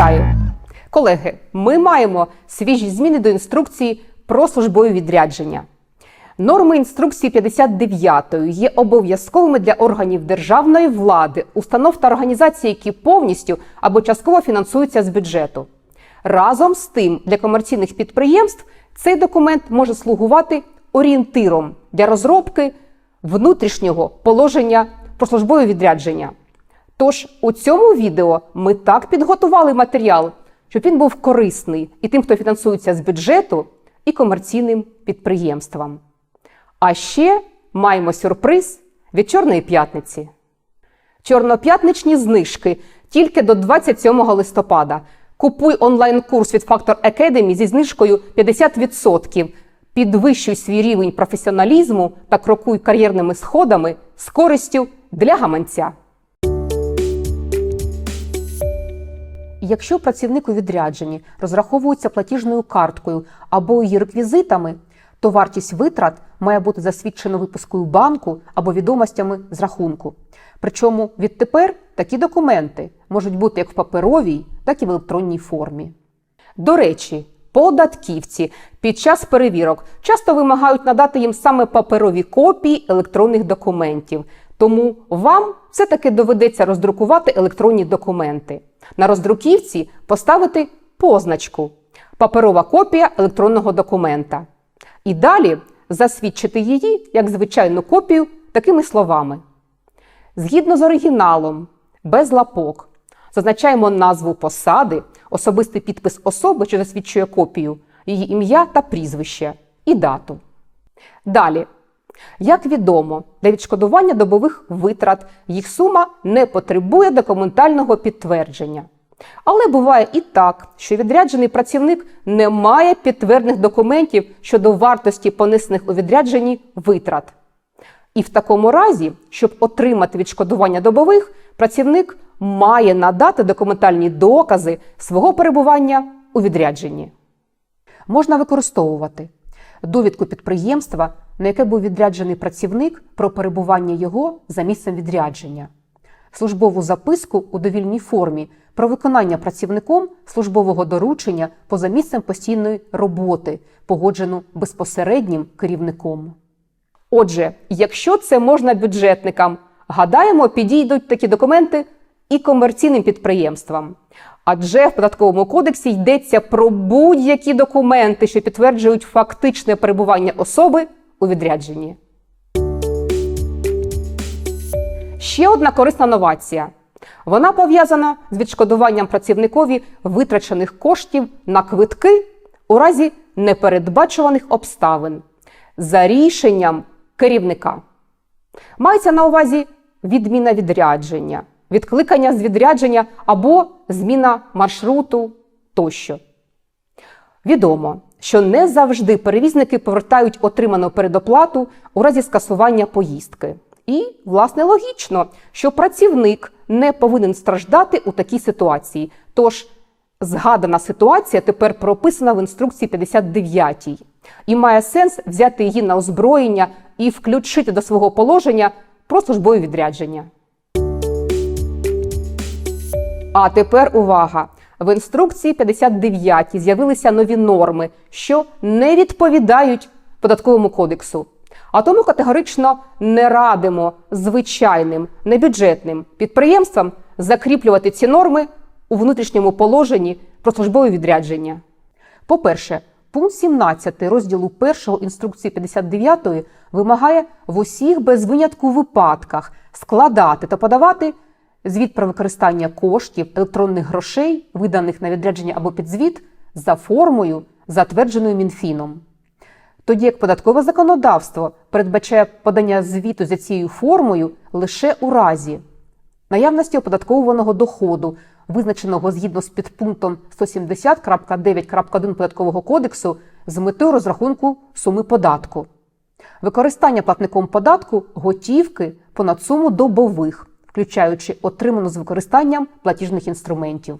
Вітаю! Колеги, ми маємо свіжі зміни до інструкції про службові відрядження. Норми інструкції 59 є обов'язковими для органів державної влади, установ та організацій, які повністю або частково фінансуються з бюджету. Разом з тим, для комерційних підприємств цей документ може слугувати орієнтиром для розробки внутрішнього положення про службове відрядження. Тож у цьому відео ми так підготували матеріал, щоб він був корисний і тим, хто фінансується з бюджету, і комерційним підприємствам. А ще маємо сюрприз від Чорної п'ятниці. Чорноп'ятничні знижки тільки до 27 листопада. Купуй онлайн-курс від Factor Academy зі знижкою 50%. Підвищуй свій рівень професіоналізму та крокуй кар'єрними сходами з користю для гаманця. Якщо працівник у відрядженні розраховується платіжною карткою або її реквізитами, то вартість витрат має бути засвідчена випускою банку або відомостями з рахунку. Причому відтепер такі документи можуть бути як в паперовій, так і в електронній формі. До речі, податківці під час перевірок часто вимагають надати їм саме паперові копії електронних документів. Тому вам все-таки доведеться роздрукувати електронні документи. На роздруківці поставити позначку паперова копія електронного документа. І далі засвідчити її як звичайну копію такими словами. Згідно з оригіналом, без лапок, зазначаємо назву посади, особистий підпис особи, що засвідчує копію, її ім'я та прізвище і дату. Далі. Як відомо, для відшкодування добових витрат їх сума не потребує документального підтвердження. Але буває і так, що відряджений працівник не має підтверджених документів щодо вартості понесених у відрядженні витрат. І в такому разі, щоб отримати відшкодування добових, працівник має надати документальні докази свого перебування у відрядженні. Можна використовувати довідку підприємства, на яке був відряджений працівник про перебування його за місцем відрядження, службову записку у довільній формі про виконання працівником службового доручення поза місцем постійної роботи, погоджену безпосереднім керівником. Отже, якщо це можна бюджетникам, гадаємо, підійдуть такі документи і комерційним підприємствам. Адже в податковому кодексі йдеться про будь-які документи, що підтверджують фактичне перебування особи у відрядженні. Ще одна корисна новація. Вона пов'язана з відшкодуванням працівникові витрачених коштів на квитки у разі непередбачуваних обставин за рішенням керівника. Мається на увазі відміна відрядження, відкликання з відрядження або зміна маршруту тощо. Відомо, що не завжди перевізники повертають отриману передоплату у разі скасування поїздки. І, власне, логічно, що працівник не повинен страждати у такій ситуації. Тож згадана ситуація тепер прописана в інструкції 59 і має сенс взяти її на озброєння і включити до свого положення про службові відрядження. А тепер увага! В інструкції 59 з'явилися нові норми, що не відповідають податковому кодексу. А тому категорично не радимо звичайним небюджетним підприємствам закріплювати ці норми у внутрішньому положенні про службове відрядження. По-перше, пункт 17 розділу 1 інструкції 59 вимагає в усіх без винятку випадках складати та подавати звіт про використання коштів електронних грошей, виданих на відрядження або підзвіт, за формою, затвердженою Мінфіном. Тоді як податкове законодавство передбачає подання звіту за цією формою лише у разі наявності оподатковуваного доходу, визначеного згідно з підпунктом 170.9.1 податкового кодексу з метою розрахунку суми податку, використання платником податку готівки понад суму добових, включаючи отриману з використанням платіжних інструментів.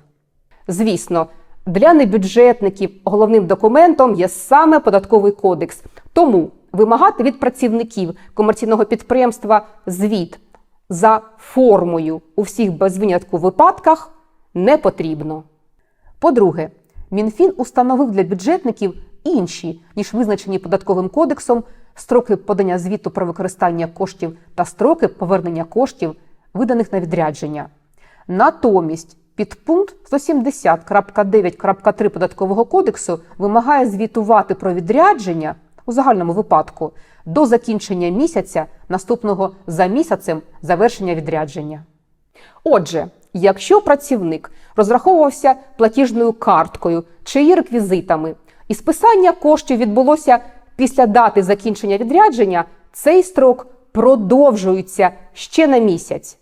Звісно, для небюджетників головним документом є саме податковий кодекс. Тому вимагати від працівників комерційного підприємства звіт за формою у всіх без винятку випадках не потрібно. По-друге, Мінфін установив для бюджетників інші, ніж визначені податковим кодексом, строки подання звіту про використання коштів та строки повернення коштів, виданих на відрядження. Натомість підпункт 170.9.3 податкового кодексу вимагає звітувати про відрядження у загальному випадку до закінчення місяця, наступного за місяцем завершення відрядження. Отже, якщо працівник розраховувався платіжною карткою чи її реквізитами, і списання коштів відбулося після дати закінчення відрядження, цей строк продовжується ще на місяць.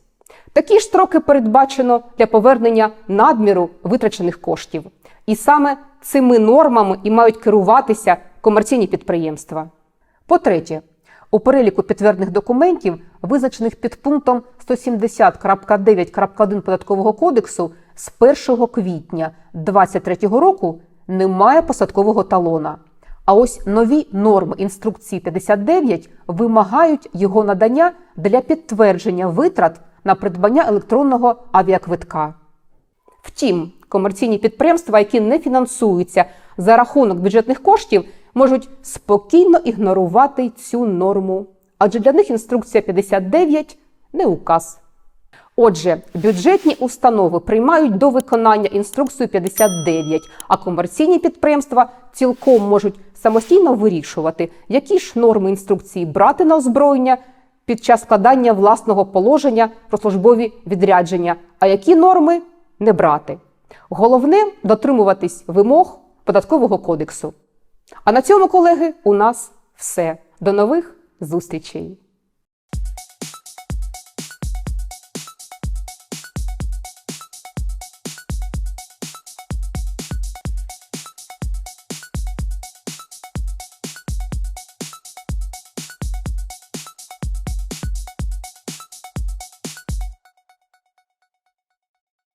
Такі ж строки передбачено для повернення надміру витрачених коштів. І саме цими нормами і мають керуватися комерційні підприємства. По-третє, у переліку підтверджених документів, визначених під пунктом 170.9.1 податкового кодексу, з 1 квітня 2023 року немає посадкового талона. А ось нові норми інструкції 59 вимагають його надання для підтвердження витрат на придбання електронного авіаквитка. Втім, комерційні підприємства, які не фінансуються за рахунок бюджетних коштів, можуть спокійно ігнорувати цю норму, адже для них інструкція 59 не указ. Отже, бюджетні установи приймають до виконання інструкцію 59, а комерційні підприємства цілком можуть самостійно вирішувати, які ж норми інструкції брати на озброєння під час складання власного положення про службові відрядження, а які норми не брати. Головне дотримуватись вимог податкового кодексу. А на цьому, колеги, у нас все. До нових зустрічей!